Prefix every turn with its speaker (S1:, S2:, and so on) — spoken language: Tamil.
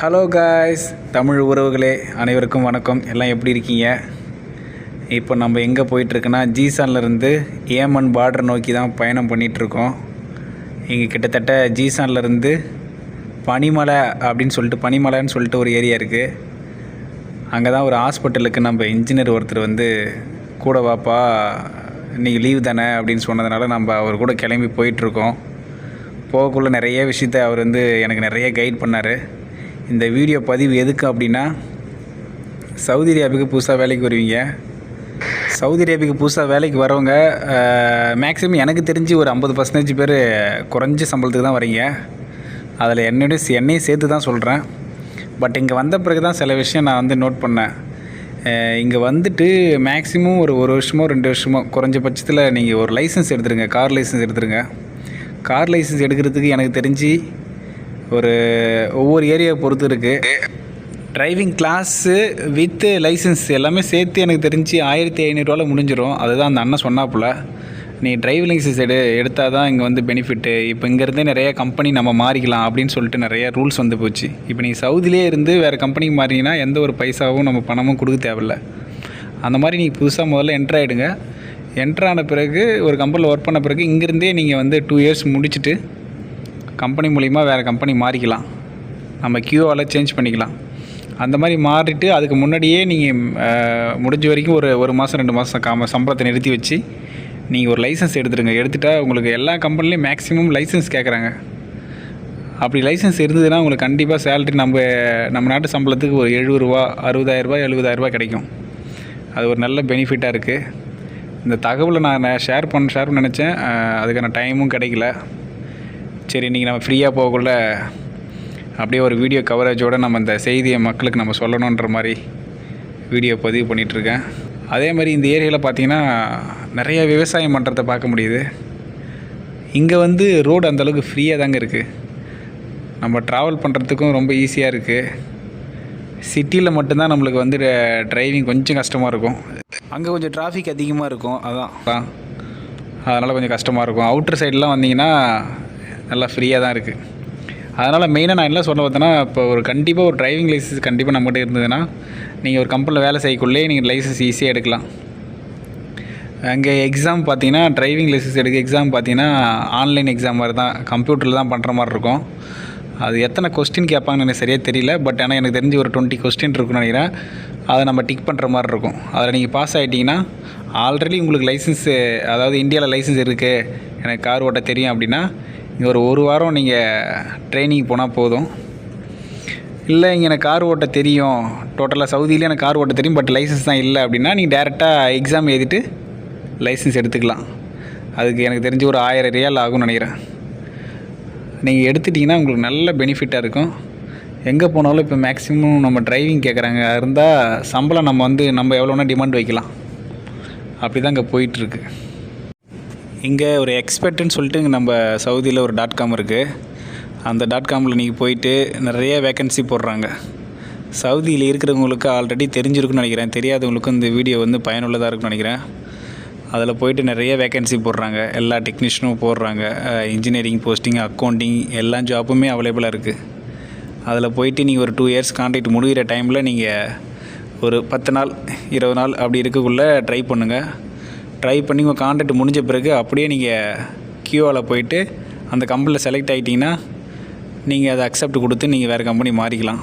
S1: ஹலோ காய்ஸ் தமிழ் உறவுகளே அனைவருக்கும் வணக்கம். எல்லாம் எப்படி இருக்கீங்க? இப்போ நம்ம எங்கே போயிட்டுருக்குன்னா ஜீசான்லேருந்து ஏமன் பார்டர் நோக்கி தான் பயணம் பண்ணிகிட்ருக்கோம் இங்கே கிட்டத்தட்ட ஜீசான்லேருந்து பனிமலை அப்படின்னு சொல்லிட்டு பனிமலைன்னு சொல்லிட்டு ஒரு ஏரியா இருக்குது அங்கே தான் ஒரு ஹாஸ்பிட்டலுக்கு நம்ம இன்ஜினியர் ஒருத்தர் வந்து கூட வாப்பா இன்றைக்கி லீவ் தானே? அப்படின்னு சொன்னதுனால நம்ம அவர் கூட கிளம்பி போயிட்டுருக்கோம். போகக்குள்ள நிறைய விஷயத்த அவர் வந்து எனக்கு நிறைய கைட் பண்ணார். இந்த வீடியோ பதிவு எதுக்கு அப்படின்னா சவுதி அரேபியாவுக்கு புதுசாக வேலைக்கு வருவீங்க. சவுதி அரேபியாவுக்கு புதுசாக வேலைக்கு வரவங்க மேக்ஸிமம் எனக்கு தெரிஞ்சு ஒரு ஐம்பது பர்சன்டேஜ் பேர் குறைஞ்ச சம்பளத்துக்கு தான் வரீங்க. அதில் என்னுடைய என்னையும் சேர்த்து தான் சொல்கிறேன் பட் இங்கே வந்த பிறகு தான் சில விஷயம் நான் வந்து நோட் பண்ணேன். இங்கே வந்துட்டு மேக்ஸிமம் ஒரு ஒரு வருஷமோ ரெண்டு வருஷமோ குறைஞ்சபட்சத்தில் நீங்கள் ஒரு லைசன்ஸ் எடுத்துருங்க கார் லைசன்ஸ் எடுத்துருங்க. கார் லைசன்ஸ் எடுக்கிறதுக்கு எனக்கு தெரிஞ்சு ஒரு ஒவ்வொரு ஏரியாவை பொறுத்து இருக்குது டிரைவிங் கிளாஸு வித்து லைசன்ஸ் எல்லாமே சேர்த்து எனக்கு தெரிஞ்சு ஆயிரத்தி ஐநூறுரூவாவில் முடிஞ்சிடும் அதுதான் அந்த அண்ணன் சொன்னாப்புல. நீ டிரைவிங் லைசன்ஸ் எடு எடுத்தால் தான் இங்கே வந்து பெனிஃபிட்டு இப்போ இங்கேருந்தே நிறைய கம்பெனி நம்ம மாறிக்கலாம் அப்படின்னு சொல்லிட்டு நிறைய ரூல்ஸ் வந்து போச்சு. இப்போ நீ சவுதிலே இருந்து வேறு கம்பெனிக்கு மாறினீங்கன்னா எந்த ஒரு பைசாவும் நம்ம பணமும் கொடுக்க தேவையில்ல. அந்த மாதிரி நீ புதுசாக முதல்ல என்ட்ரு ஆகிடுங்க என்ட்ரு ஆன பிறகு ஒரு கம்பெனியில் ஒர்க் பண்ண பிறகு இங்கேருந்தே நீங்கள் வந்து டூ இயர்ஸ் முடிச்சுட்டு கம்பெனி மூலிமா வேறு கம்பெனி மாறிக்கலாம். நம்ம கியூவால் சேஞ்ச் பண்ணிக்கலாம். அந்த மாதிரி மாறிட்டு அதுக்கு முன்னாடியே நீங்கள் முடிஞ்ச வரைக்கும் ஒரு ஒரு மாதம் ரெண்டு மாதம் காம சம்பளத்தை நிறுத்தி வச்சு நீங்கள் ஒரு லைசன்ஸ் எடுத்துடுங்க எடுத்துட்டால் உங்களுக்கு எல்லா கம்பெனிலையும் மேக்ஸிமம் லைசன்ஸ் கேட்குறாங்க அப்படி லைசன்ஸ் இருந்ததுன்னா உங்களுக்கு கண்டிப்பாக சேலரி நம்ம நம்ம நாட்டு சம்பளத்துக்கு ஒரு எழுபது ரூபா அறுபதாயிரரூபா எழுபதாயிரரூபா கிடைக்கும். அது ஒரு நல்ல பெனிஃபிட்டாக இருக்குது இந்த தகவலை நான் ஷேர் பண்ண ஷேர் பண்ண நினச்சேன். அதுக்கான டைமும் கிடைக்கல. சரி இன்றைக்கி நம்ம ஃப்ரீயாக போகக்குள்ள அப்படியே ஒரு வீடியோ கவரேஜோடு நம்ம இந்த செய்தியை மக்களுக்கு நம்ம சொல்லணுன்ற மாதிரி வீடியோ பதிவு பண்ணிகிட்ருக்கேன் அதே மாதிரி இந்த ஏரியாவில் பார்த்தீங்கன்னா நிறைய விவசாயம் பண்ணுறத பார்க்க முடியுது. இங்கே வந்து ரோடு அந்தளவுக்கு ஃப்ரீயாக தாங்க இருக்குது நம்ம ட்ராவல் பண்ணுறதுக்கும் ரொம்ப ஈஸியாக இருக்குது சிட்டியில் மட்டும்தான் நம்மளுக்கு வந்து டிரைவிங் கொஞ்சம் கஷ்டமாக இருக்கும். அங்கே கொஞ்சம் டிராஃபிக் அதிகமாக இருக்கும் அதான். அதான் அதனால் கொஞ்சம் கஷ்டமாக இருக்கும். அவுட்டர் சைட்லாம் வந்தீங்கன்னா நல்லா ஃப்ரீயாக தான் இருக்குது அதனால் மெயினாக நான் என்ன சொல்ல பார்த்தேன்னா இப்போ ஒரு கண்டிப்பாக ஒரு டிரைவிங் லைசன்ஸ் கண்டிப்பாக நம்மகிட்ட இருந்ததுன்னா நீங்கள் ஒரு கம்பெனியில் வேலை செய்யக்குள்ளே நீங்கள் லைசன்ஸ் ஈஸியாக எடுக்கலாம். அங்கே எக்ஸாம் பார்த்தீங்கன்னா டிரைவிங் லைசன்ஸ் எடுக்க எக்ஸாம் பார்த்தீங்கன்னா ஆன்லைன் எக்ஸாம் மாதிரி தான் கம்ப்யூட்டரில் தான் பண்ணுற மாதிரி இருக்கும். அது எத்தனை கொஸ்டின் கேட்பாங்கன்னு எனக்கு சரியாக தெரியல பட் ஆனால் எனக்கு தெரிஞ்சு ஒரு டுவெண்ட்டி கொஸ்டின் இருக்குன்னு நினைக்கிறேன். அதை நம்ம டிக் பண்ணுற மாதிரி இருக்கும். அதில் நீங்கள் பாஸ் ஆகிட்டிங்கன்னா ஆல்ரெடி உங்களுக்கு லைசன்ஸு அதாவது இந்தியாவில் லைசன்ஸ் இருக்குது எனக்கு கார் ஓட்ட தெரியும் அப்படின்னா ஒரு ஒரு வாரம் நீங்கள் ட்ரைனிங் போனால் போதும். இல்லை இங்கே எனக்கு கார் ஓட்ட தெரியும். டோட்டலாக சவுதியிலே எனக்கு கார் ஓட்ட தெரியும் பட் லைசன்ஸ் தான் இல்லை அப்படின்னா நீங்கள் டேரெக்டாக எக்ஸாம் எழுதிட்டு லைசன்ஸ் எடுத்துக்கலாம். அதுக்கு எனக்கு தெரிஞ்சு ஒரு ஆயிரம் ரியால் ஆகும்னு நினைக்கிறேன். நீங்கள் எடுத்துட்டிங்கன்னா உங்களுக்கு நல்ல பெனிஃபிட்டாக இருக்கும். எங்கே போனாலும் இப்போ மேக்ஸிமம் நம்ம டிரைவிங் கேட்குறாங்க இருந்தால் சம்பளம் நம்ம வந்து நம்ம எவ்வளோனா டிமாண்ட் வைக்கலாம். அப்படி தான் இங்கே போயிட்டுருக்கு இங்கே ஒரு எக்ஸ்பர்ட்டுன்னு சொல்லிட்டு இங்கே நம்ம சவுதியில் ஒரு டாட் காம் இருக்குது அந்த டாட் காமில் நீங்கள் போயிட்டு நிறைய வேக்கன்சி போடுறாங்க. சவுதியில் இருக்கிறவங்களுக்கு ஆல்ரெடி தெரிஞ்சிருக்குன்னு நினைக்கிறேன். தெரியாதவங்களுக்கும் இந்த வீடியோ வந்து பயனுள்ளதாக இருக்குன்னு நினைக்கிறேன். அதில் போயிட்டு நிறைய வேக்கன்சி போடுறாங்க. எல்லா டெக்னீஷியனும் போடுறாங்க. இன்ஜினியரிங் போஸ்டிங் அக்கௌண்டிங் எல்லா ஜாப்புமே அவைலபிளாக இருக்குது அதில் போயிட்டு நீங்கள் ஒரு டூ இயர்ஸ் கான்ட்ராக்ட் முடிகிற டைமில் நீங்கள் ஒரு பத்து நாள் இருபது நாள் அப்படி இருக்கக்குள்ளே ட்ரை பண்ணுங்கள் ட்ரை பண்ணி உங்கள் கான்ட்ராக்ட் முடிஞ்ச பிறகு அப்படியே நீங்கள் கியூவில் போயிட்டு அந்த கம்பெனியில் செலக்ட் ஆகிட்டிங்கன்னா நீங்கள் அதை அக்செப்ட் கொடுத்து நீங்கள் வேறு கம்பெனி மாறிக்கலாம்.